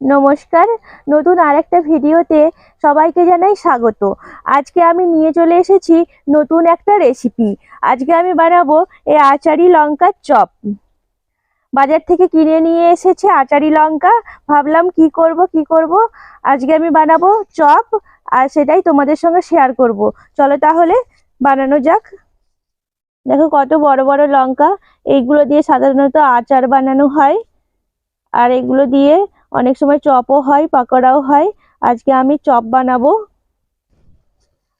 নমস্কার। নতুন আরেকটা ভিডিওতে সবাইকে জানাই স্বাগত। আজকে আমি নিয়ে চলে এসেছি নতুন একটা রেসিপি আজকে আমি বানাবো এই আচারি লঙ্কার চপ। বাজার থেকে কিনে নিয়ে এসেছে আচারি লঙ্কা। ভাবলাম কি করব কি করব? আজকে আমি বানাবো চপ আর সেটাই তোমাদের সঙ্গে শেয়ার করব। চলো তাহলে বানানো যাক। দেখো কত বড় বড় লঙ্কা। এইগুলো দিয়ে সাধারণত আচার বানানো হয়। আর এগুলো দিয়ে অনেক সময় চপও হয়, পাকোড়াও হয়। আজকে আমি চপ বানাবো।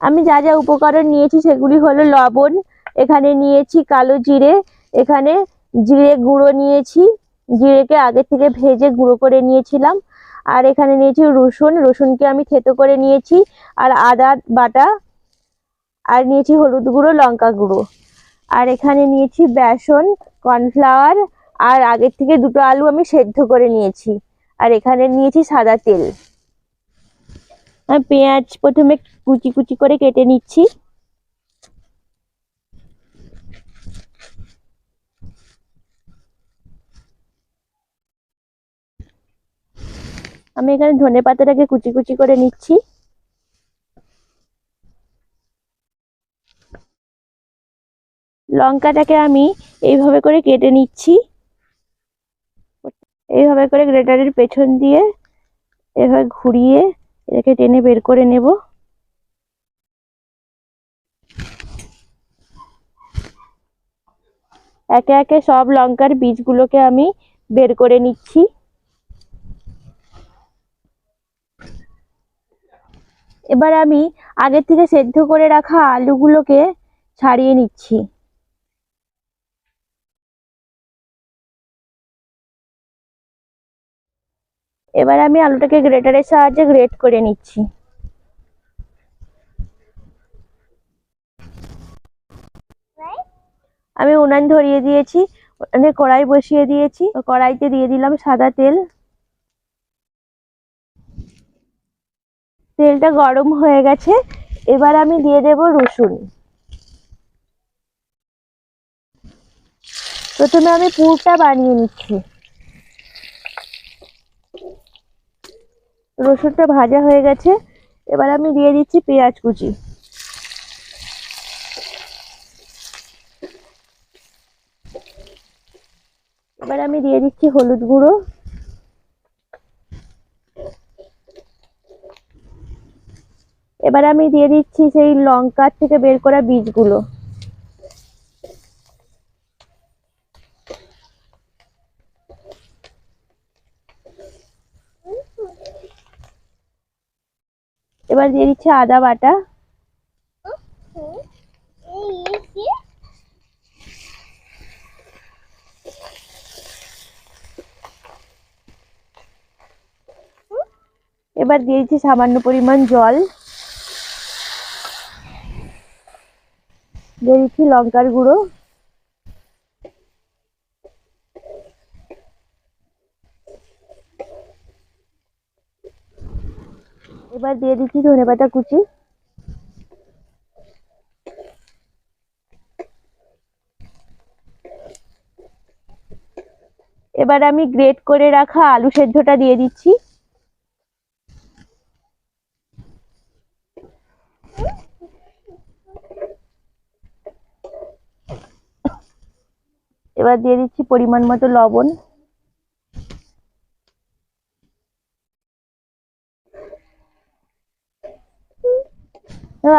আমি যা যা উপকরণ নিয়েছি সেগুলি হলো লবণ, এখানে নিয়েছি কালো জিরে, এখানে জিরে গুঁড়ো নিয়েছি। জিরেকে আগে থেকে ভেজে গুঁড়ো করে নিয়েছিলাম। আর এখানে নিয়েছি রসুন, রসুনকে আমি থেতো করে নিয়েছি। আর আদা বাটা, আর নিয়েছি হলুদ গুঁড়ো, লঙ্কা গুঁড়ো। আর এখানে নিয়েছি বেসন, কর্নফ্লাওয়ার, আর আগের থেকে দুটো আলু আমি সেদ্ধ করে নিয়েছি। আর এখানে নিয়েছি সাদা তেল। আর পেঁয়াজ প্রথমে কুচি কুচি করে কেটে নিচ্ছি। আমি এখানে ধনে পাতাটাকে কুচি কুচি করে নিচ্ছি। লঙ্কাটাকে আমি এইভাবে করে কেটে নিচ্ছি। এইভাবে করে গ্রেটারের পেছন দিয়ে এভাবে ঘুরিয়ে এটাকে টেনে বের করে নেব। একে একে সব লঙ্কার বীজগুলোকে আমি বের করে নিচ্ছি। এবার আমি আগে থেকে সেদ্ধ করে রাখা আলুগুলোকে ছাড়িয়ে নিচ্ছি। এবার আমি আলুটাকে গ্রেটারের সাহায্যে গ্রেট করে নিচ্ছি। আমি উনান ধরিয়ে দিয়েছি, উনানে কড়াই বসিয়ে দিয়েছি কড়াইতে দিয়ে দিলাম সাদা তেল। তেলটা গরম হয়ে গেছে, এবার আমি দিয়ে দেব রসুন। প্রথমে আমি পুরটা বানিয়ে নিচ্ছি। রসুনটা ভাজা হয়ে গেছে। এবার আমি দিয়ে দিচ্ছি পেঁয়াজ কুচি। এবার আমি দিয়ে দিচ্ছি হলুদ গুঁড়ো। এবার আমি দিয়ে দিচ্ছি সেই লঙ্কার থেকে বের করা বীজগুলো। এবার দিয়ে দিচ্ছি আদা বাটা। এবার দিয়ে দিচ্ছি সামান্য পরিমাণ জল। দিয়ে দিচ্ছি লঙ্কার গুঁড়ো। এবার দিয়ে দিচ্ছি ধনে পাতা কুচি। এবার আমি গ্রেট করে রাখা আলু সেদ্ধটা দিয়ে দিচ্ছি। এবার দিয়ে দিচ্ছি পরিমাণ মতো লবণ।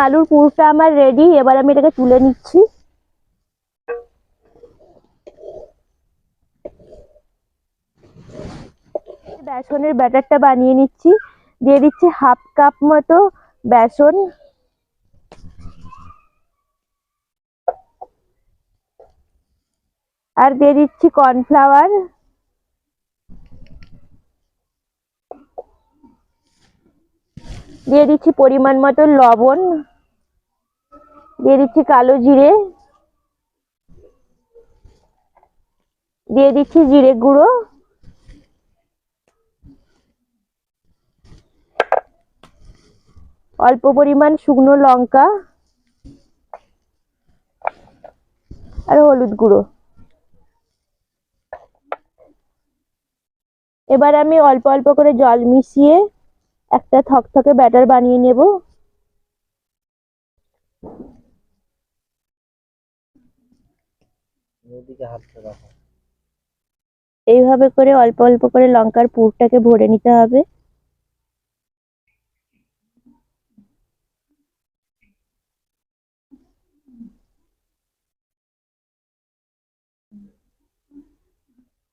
আলুর পুরটা আমার রেডি এবার আমি এটাকে তুলে নিচ্ছি। বেসনের ব্যাটারটা বানিয়ে নিচ্ছি। দিয়ে দিচ্ছি হাফ কাপ মতো বেসন। আর দিয়ে দিচ্ছি কর্নফ্লাওয়ার। দিয়ে দিচ্ছি পরিমাণ মতো লবণ। দিয়ে দিচ্ছি কালো জিরে। দিয়ে দিচ্ছি জিরে গুঁড়ো। অল্প পরিমাণ শুকনো লঙ্কা। আর হলুদ গুঁড়ো। এবার আমি অল্প অল্প করে জল মিশিয়ে একটা থকথকে ব্যাটার বানিয়ে নেব। এইভাবে করে অল্প অল্প করে লঙ্কার পুরটাকে ভরে নিতে হবে।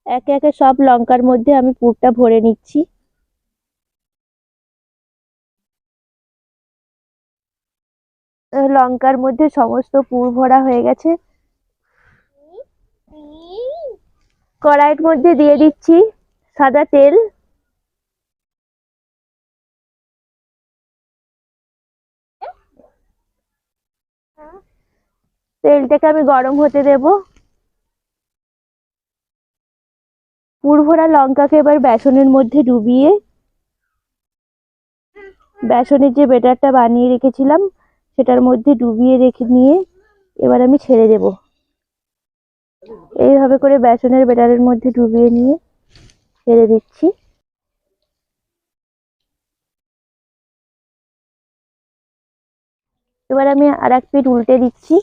একে একে সব লঙ্কার মধ্যে আমি পুরটা ভরে নিচ্ছি। লঙ্কার মধ্যে সমস্ত পুর ভরা হয়ে গেছে। কড়াইয়ের মধ্যে দিয়ে দিচ্ছি সাদা তেল। তেলটাকে আমি গরম হতে দেব। পুরভরা লঙ্কাকে এবার বেসনের মধ্যে ডুবিয়ে, বেসনের যে বেটারটা বানিয়ে রেখেছিলাম সেটার মধ্যে ডুবিয়ে রেখে নিয়ে এবার আমি ছেড়ে দেব। এইভাবে করে বেসনের বেটারের মধ্যে ডুবিয়ে নিয়ে ছেড়ে দিচ্ছি। এবার আমি আর এক পিঠ উল্টে দিচ্ছি।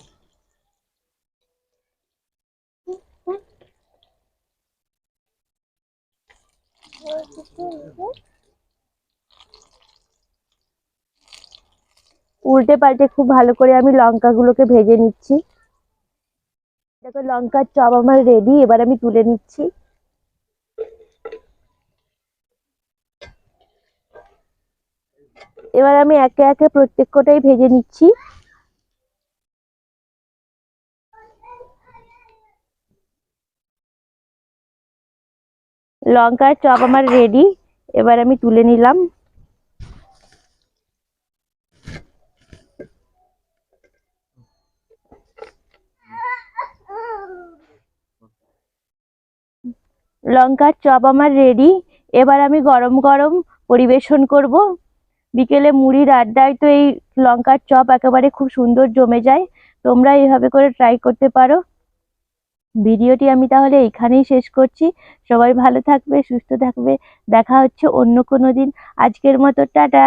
উল্টে পাল্টে খুব ভালো করে আমি লঙ্কাগুলোকে ভেজে নিচ্ছি। দেখো লঙ্কার চপ আমার রেডি এবার আমি তুলে নিচ্ছি। এবার আমি একে একে প্রত্যেকটাই ভেজে নিচ্ছি। লঙ্কার চপ আমার রেডি এবার আমি তুলে নিলাম। লঙ্কার চপ আমার রেডি এবার আমি গরম গরম পরিবেশন করব। বিকেলে মুড়ির আড্ডায় তো এই লঙ্কার চপ একেবারে খুব সুন্দর জমে যায়। তোমরা এইভাবে করে ট্রাই করতে পারো। ভিডিওটি আমি তাহলে এখানেই শেষ করছি। সবাই ভালো থাকবে, সুস্থ থাকবে। দেখা হচ্ছে অন্য কোনো দিন। আজকের মতো, টাটা!